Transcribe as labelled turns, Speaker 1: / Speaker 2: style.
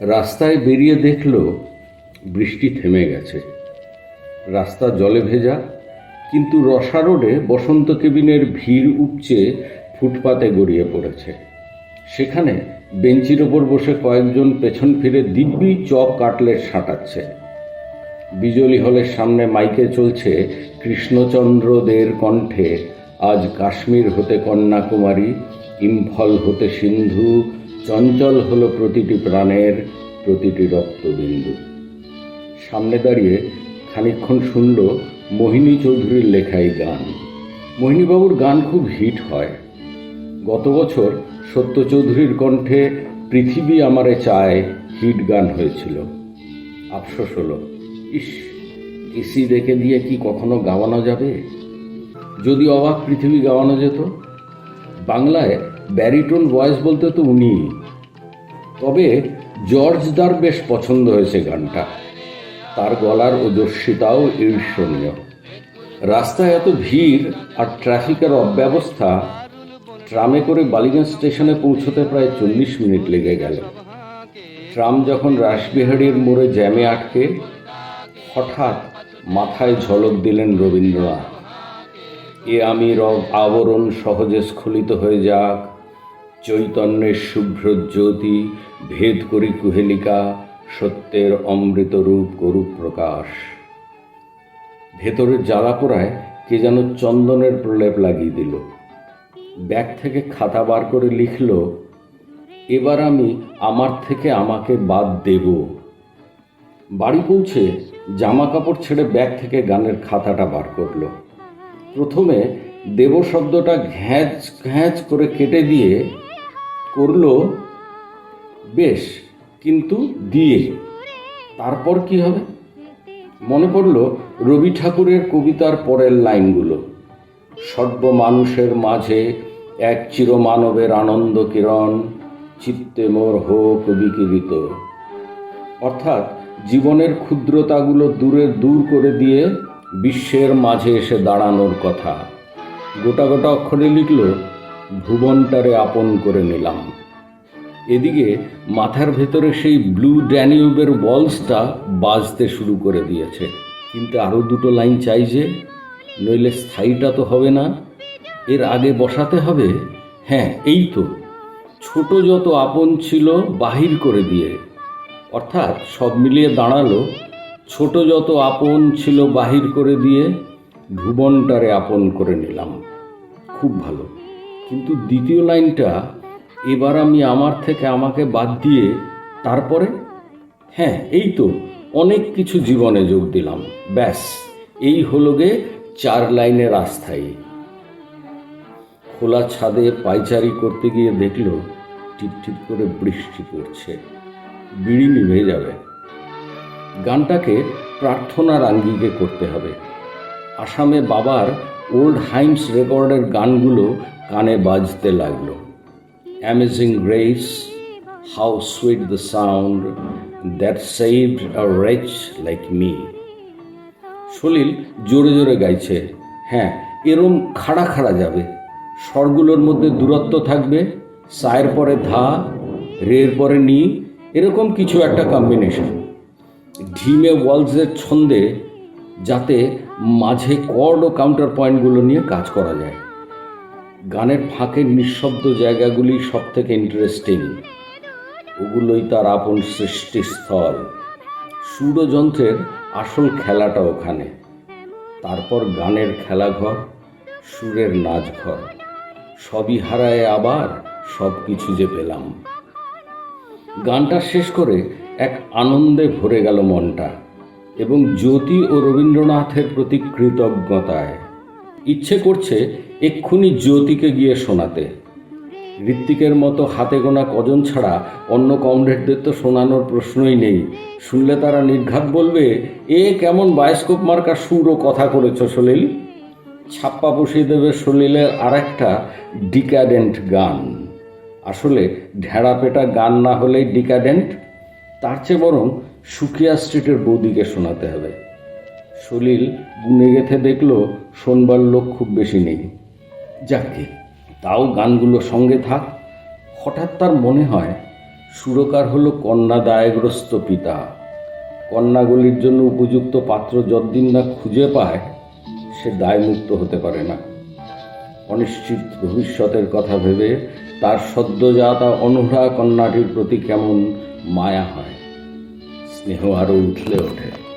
Speaker 1: রাস্তায় বেরিয়ে দেখল বৃষ্টি থেমে গেছে। রাস্তা জলে ভেজা, কিন্তু রসা রোডে বসন্ত কেবিনের ভিড় উপচে ফুটপাতে গড়িয়ে পড়েছে। সেখানে বেঞ্চির ওপর বসে কয়েকজন পেছন ফিরে দিব্যি চপ কাটলেট সাঁটাচ্ছে বিজলি হলের সামনে মাইকে চলছে কৃষ্ণচন্দ্রদের কণ্ঠে, আজ কাশ্মীর হতে কন্যাকুমারী, ইম্ফল হতে সিন্ধু চঞ্চল হলো প্রতিটি প্রাণের প্রতিটি রক্তবিন্দু। সামনে দাঁড়িয়ে খানিকক্ষণ শুনল মোহিনী চৌধুরীর লেখাই গান। মোহিনীবাবুর গান খুব হিট হয়। গত বছর সত্য চৌধুরীর কণ্ঠে পৃথিবী আমারে চায় হিট গান হয়েছিল। আফসোস হলো, ইস, এসি রেখে দিয়ে কি কখনো গাওয়ানো যাবে? যদি অবাক পৃথিবী গাওয়ানো যেত। বাংলায় ব্যারিটোন ভয়েস বলতে তো উনি। তবে জর্জ দার বেশ পছন্দ হয়েছে গানটা। তার গলার ওজস্বিতাও ঈর্ষণীয়। রাস্তায় এত ভিড় আর ট্রাফিকের অব্যবস্থা, ট্রামে করে বালিগঞ্জ স্টেশনে পৌঁছতে প্রায় চল্লিশ মিনিট লেগে গেল। ট্রাম যখন রাসবিহারীর মোড়ে জ্যামে আটকে, হঠাৎ মাথায় ঝলক দিলেন রবীন্দ্রনাথ। এ আমি রব আবরণ সহজে স্খলিত হয়ে যাক চৈতন্যের শুভ্র জ্যোতি ভেদ করি কুহেলিকা, সত্যের অমৃত রূপ করুক প্রকাশ। ভেতরের জ্বালা পোড়ায় কে যেন চন্দনের প্রলেপ লাগিয়ে দিল। ব্যাগ থেকে খাতা বার করে লিখল, এবার আমি আমার থেকে আমাকে বাদ দেব। বাড়ি পৌঁছে জামা কাপড় ছেড়ে ব্যাগ থেকে গানের খাতাটা বার করল। প্রথমে দেব শব্দটা ঘ্যাঁচ ঘ্যাঁচ করে কেটে দিয়ে করল, বেশ, কিন্তু দিয়ে। তারপর কি হবে? মনে পড়ল রবি ঠাকুরের কবিতার পরের লাইনগুলো। সর্ব মানুষের মাঝে এক চিরমানবের আনন্দ কিরণ, চিত্তে মোর হোক বিকিরিত। অর্থাৎ জীবনের ক্ষুদ্রতাগুলো দূরে দূর করে দিয়ে বিশ্বের মাঝে এসে দাঁড়ানোর কথা। গোটা গোটা অক্ষরে লিখল ভুবনটারে আপন করে নিলাম। এদিকে মাথার ভেতরে সেই ব্লু ড্যানিউবের বলসটা বাজতে শুরু করে দিয়েছে। কিন্তু আরও দুটো লাইন চাই যে, নইলে স্থায়ীটা তো হবে না। এর আগে বসাতে হবে? হ্যাঁ এই তো। ছোট যত আপন ছিল বাহির করে দিয়ে। অর্থাৎ সব মিলিয়ে দাঁড়াল। ছোট যত আপন ছিল বাহির করে দিয়ে ভুবনটারে আপন করে নিলাম। খুব ভালো। কিন্তু দ্বিতীয় লাইনটা, এবার আমি আমার থেকে আমাকে বাদ দিয়ে তারপরে? হ্যাঁ এই তো, অনেক কিছু জীবনে যোগ দিলাম, ব্যাস, এই হলো গে চার লাইনের আস্থায়ী। খোলা ছাদে পাইচারি করতে গিয়ে দেখল, টিপ টিপ করে বৃষ্টি পড়ছে, বিড়ি নিভে যাবে। গানটাকে প্রার্থনার আঙ্গিকে করতে হবে। আসামে বাবার ওল্ড হাইমস রেকর্ডের গানগুলো কানে বাজতে লাগল। Amazing grace how sweet the sound that saved a wretch like me Salil জোরে জোরে গাইছে হ্যাঁ এরম খাড়া খাড়া যাবে। স্বরগুলোর মধ্যে দূরত্ব থাকবে, সায়ের পরে ধা, রের পরে নি, এরকম কিছু একটা কম্বিনেশন ঢিমে ওয়ালসের ছন্দে যাতে মাঝে কর্ড ও কাউন্টার পয়েন্টগুলো নিয়ে কাজ করা যায়। গানের ফাঁকের নিঃশব্দ জায়গাগুলি সব থেকে ইন্টারেস্টিং ওগুলোই তার আপন সৃষ্টিস্থল। সুরযন্ত্রের আসল খেলাটা ওখানে। তারপর গানের খেলাঘর, সুরের নাচঘর। সবই হারায় আবার সব কিছু যে পেলাম। গানটা শেষ করে এক আনন্দে ভরে গেল মনটা। এবং জ্যোতি ও রবীন্দ্রনাথের প্রতি কৃতজ্ঞতায়। ইচ্ছে করছে এক্ষুনি জ্যোতিকে গিয়ে শোনাতে। ঋত্বিকের মতো হাতে গোনা কজন ছাড়া অন্য কমরেডদের তো শোনানোর প্রশ্নই নেই। শুনলে তারা নির্ঘাত বলবে, এ কেমন বায়োস্কোপ মার্কা সুর ও কথা করেছ সলিল? ছাপ্পা বসিয়ে দেবে সলিলের আর একটা ডিক্যাডেন্ট গান। আসলে ঢেড়া পেটা গান না হলেই ডিক্যাডেন্ট? তার চেয়ে বরং সুকিয়া স্ট্রিটের বৌদিকে শোনাতে হবে। সলিল গুনে গেথে দেখল, শোনবার লোক খুব বেশি নেই। যাকে, তাও গানগুলো সঙ্গে থাক। হঠাৎ তার মনে হয়, সুরকার হলো কন্যা দায়গ্রস্ত পিতা। কন্যাগুলির জন্য উপযুক্ত পাত্র যতদিন না খুঁজে পায়, সে দায়মুক্ত হতে পারে না। অনিশ্চিত ভবিষ্যতের কথা ভেবে তার সদ্যজাতা অনুভা কন্যাটির প্রতি কেমন মায়া হয়। স্নেহ আরও উঠলে ওঠে।